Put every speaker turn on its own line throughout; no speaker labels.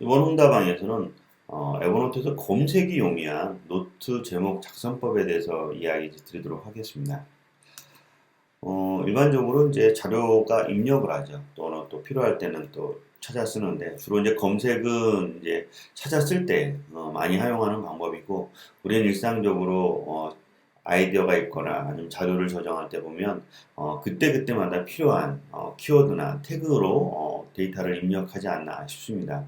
이번 홍다방에서는 어, 에버노트에서 검색이 용이한 노트 제목 작성법에 대해서 이야기 드리도록 하겠습니다. 어, 일반적으로 이제 자료가 입력을 하죠. 또는 또 필요할 때는 또 찾아 쓰는데 주로 이제 검색은 이제 찾아 쓸때 어, 많이 사용하는 방법이고 우리는 일상적으로 어, 아이디어가 있거나 아니면 자료를 저장할 때 보면 어, 그때 그때마다 필요한 어, 키워드나 태그로 어, 데이터를 입력하지 않나 싶습니다.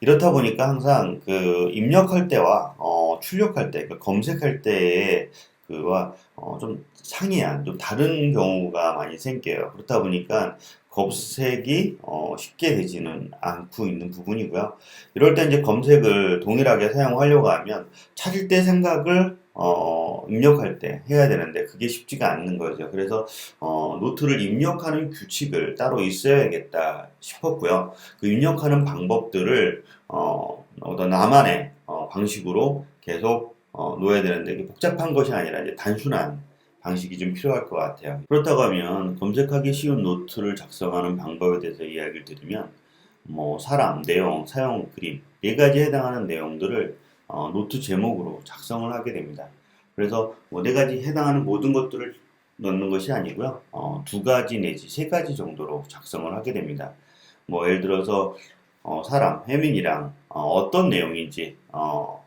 이렇다 보니까 항상 그 입력할 때와 어, 출력할 때, 그 검색할 때의 그와 어, 좀 상이한, 좀 다른 경우가 많이 생겨요. 그렇다 보니까 검색이 어, 쉽게 되지는 않고 있는 부분이고요. 이럴 때 이제 검색을 동일하게 사용하려고 하면 찾을 때 생각을 어, 입력할 때 해야 되는데 그게 쉽지가 않는 거죠. 그래서 어, 노트를 입력하는 규칙을 따로 있어야겠다 싶었고요. 그 입력하는 방법들을 어, 어떤 나만의 어, 방식으로 계속 어, 놓아야 되는데 이게 복잡한 것이 아니라 이제 단순한 방식이 좀 필요할 것 같아요. 그렇다고 하면 검색하기 쉬운 노트를 작성하는 방법에 대해서 이야기를 드리면 뭐 사람, 내용, 사용, 그림 네 가지에 해당하는 내용들을 어, 노트 제목으로 작성을 하게 됩니다. 그래서 뭐네 가지 해당하는 모든 것들을 넣는 것이 아니고요. 어, 두 가지 내지 세 가지 정도로 작성을 하게 됩니다. 뭐 예를 들어서 어, 사람, 혜민이랑 어, 떤 내용인지 어,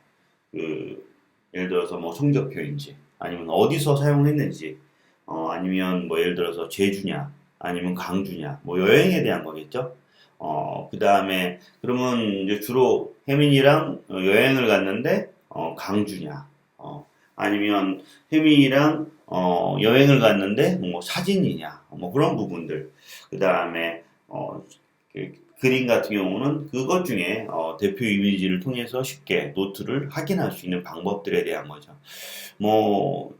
그 예를 들어서 뭐 성적표인지 아니면 어디서 사용했는지 어, 아니면 뭐 예를 들어서 제주냐 아니면 강주냐 뭐 여행에 대한 거겠죠. 어, 그 다음에 그러면 이제 주로 혜민이랑 어, 여행을 갔는데 어, 강주냐 어, 아니면 혜민이랑 어, 여행을 갔는데 뭐 사진이냐 뭐 그런 부분들 그 다음에 어, 그, 그림 같은 경우는 그것 중에 어, 대표 이미지를 통해서 쉽게 노트를 확인할 수 있는 방법들에 대한 거죠. 뭐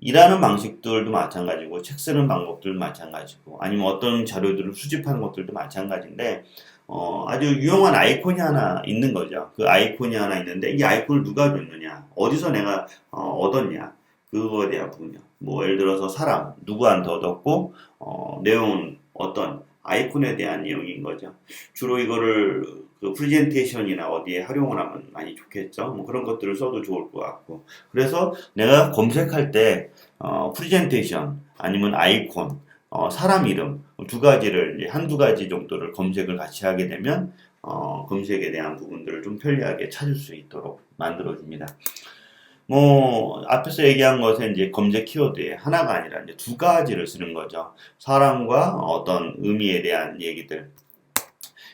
일하는 방식들도 마찬가지고 책 쓰는 방법들도 마찬가지고 아니면 어떤 자료들을 수집하는 것들도 마찬가지인데 어, 아주 유용한 아이콘이 하나 있는 거죠. 그 아이콘이 하나 있는데 이 아이콘을 누가 줬느냐, 어디서 내가 어, 얻었냐, 그거에 대한 부분이요. 뭐 예를 들어서 사람 누구한테 얻었고 어, 내용은 어떤 아이콘에 대한 내용인 거죠. 주로 이거를 그 프레젠테이션이나 어디에 활용을 하면 많이 좋겠죠. 뭐 그런 것들을 써도 좋을 것 같고. 그래서 내가 검색할 때 어, 프레젠테이션 아니면 아이콘, 어, 사람 이름 두 가지를 한두 가지 정도를 검색을 같이 하게 되면 어, 검색에 대한 부분들을 좀 편리하게 찾을 수 있도록 만들어 줍니다. 뭐 앞에서 얘기한 것은 이제 검색 키워드에 하나가 아니라 이제 두 가지를 쓰는 거죠. 사람과 어떤 의미에 대한 얘기들.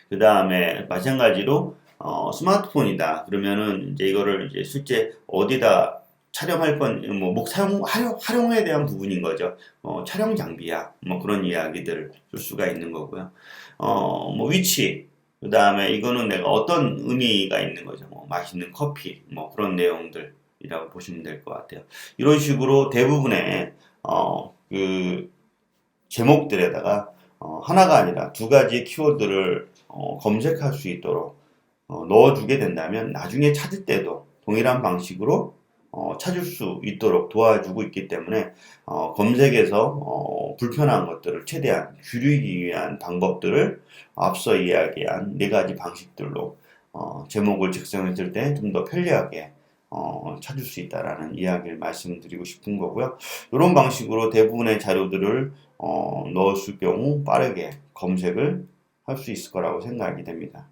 그 다음에 마찬가지로 어, 스마트폰이다. 그러면은 이제 이거를 이제 실제 어디다 촬영할 건, 뭐, 목 사용, 활용, 활용에 대한 부분인 거죠. 어, 촬영 장비야. 뭐 그런 이야기들을 줄 수가 있는 거고요. 어, 뭐 위치. 그 다음에 이거는 내가 어떤 의미가 있는 거죠. 뭐 맛있는 커피. 뭐 그런 내용들. 이라고 보시면 될 것 같아요. 이런 식으로 대부분의 어, 그 제목들에다가 어, 하나가 아니라 두 가지 키워드를 어, 검색할 수 있도록 어, 넣어주게 된다면 나중에 찾을 때도 동일한 방식으로 어, 찾을 수 있도록 도와주고 있기 때문에 어, 검색에서 어, 불편한 것들을 최대한 줄이기 위한 방법들을 앞서 이야기한 네 가지 방식들로 어, 제목을 작성했을 때 좀 더 편리하게 어, 찾을 수 있다라는 이야기를 말씀드리고 싶은 거고요. 이런 방식으로 대부분의 자료들을 어, 넣었을 경우 빠르게 검색을 할 수 있을 거라고 생각이 됩니다.